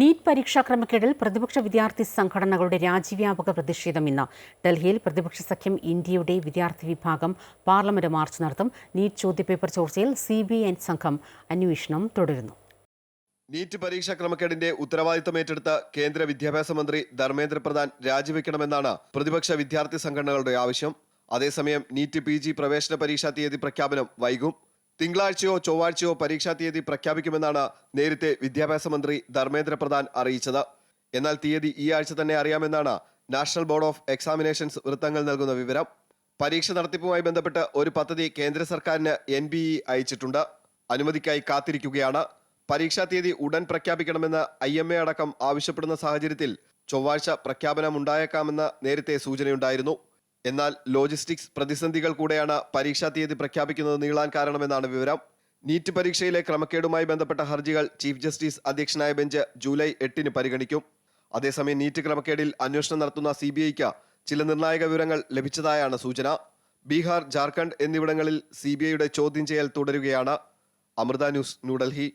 NEET പരീക്ഷാ ക്രമക്കേടിൽ പ്രതിപക്ഷ വിദ്യാർത്ഥി സംഘടനകളുടെ രാജ്യവ്യാപക പ്രതിഷേധം ഇന്ന്. ഡൽഹിയിൽ പ്രതിപക്ഷ സഖ്യം ഇന്ത്യയുടെ വിദ്യാർത്ഥി വിഭാഗം പാർലമെന്റ് മാർച്ച് നടത്തും. നീറ്റ് ചോദ്യപേപ്പർ ചോർച്ചയിൽ സി ബി ഐ സംഘം അന്വേഷണം തുടരുന്നു. നീറ്റ് പരീക്ഷാ ക്രമക്കേടിന്റെ ഉത്തരവാദിത്തം ഏറ്റെടുത്ത കേന്ദ്ര വിദ്യാഭ്യാസ മന്ത്രി ധർമ്മേന്ദ്ര പ്രധാൻ രാജിവെക്കണമെന്നാണ് പ്രതിപക്ഷ വിദ്യാർത്ഥി സംഘടനകളുടെ ആവശ്യം. അതേസമയം നീറ്റ് പി പ്രവേശന പരീക്ഷാ തീയതി പ്രഖ്യാപനം വൈകും. തിങ്കളാഴ്ചയോ ചൊവ്വാഴ്ചയോ പരീക്ഷാ തീയതി പ്രഖ്യാപിക്കുമെന്നാണ് നേരത്തെ വിദ്യാഭ്യാസ മന്ത്രി ധർമ്മേന്ദ്ര പ്രധാൻ അറിയിച്ചത്. എന്നാൽ തീയതി ഈ ആഴ്ച തന്നെ അറിയാമെന്നാണ് നാഷണൽ ബോർഡ് ഓഫ് എക്സാമിനേഷൻസ് വൃത്തങ്ങൾ നൽകുന്ന വിവരം. പരീക്ഷ നടത്തിപ്പുമായി ബന്ധപ്പെട്ട് ഒരു പദ്ധതി കേന്ദ്ര സർക്കാരിന് എൻ ബി ഇ അയച്ചിട്ടുണ്ട്. അനുമതിക്കായി കാത്തിരിക്കുകയാണ്. പരീക്ഷാ തീയതി ഉടൻ പ്രഖ്യാപിക്കണമെന്ന് ഐ എം എ അടക്കം ആവശ്യപ്പെടുന്ന സാഹചര്യത്തിൽ ചൊവ്വാഴ്ച പ്രഖ്യാപനം ഉണ്ടായേക്കാമെന്ന് നേരത്തെ സൂചനയുണ്ടായിരുന്നു. എന്നാൽ ലോജിസ്റ്റിക്സ് പ്രതിസന്ധികൾ കൂടെയാണ് പരീക്ഷാ തീയതി പ്രഖ്യാപിക്കുന്നത് നീളാൻ കാരണമെന്നാണ് വിവരം. നീറ്റ് പരീക്ഷയിലെ ക്രമക്കേടുമായി ബന്ധപ്പെട്ട ഹർജികൾ ചീഫ് ജസ്റ്റിസ് അധ്യക്ഷനായ ബെഞ്ച് ജൂലൈ എട്ടിന് പരിഗണിക്കും. അതേസമയം നീറ്റ് ക്രമക്കേടിൽ അന്വേഷണം നടത്തുന്ന സി ബി ഐക്ക് ചില നിർണായക വിവരങ്ങൾ ലഭിച്ചതായാണ് സൂചന. ബീഹാർ ജാർഖണ്ഡ് എന്നിവിടങ്ങളിൽ സി ചോദ്യം ചെയ്യൽ തുടരുകയാണ്. അമൃത ന്യൂസ് ന്യൂഡൽഹി.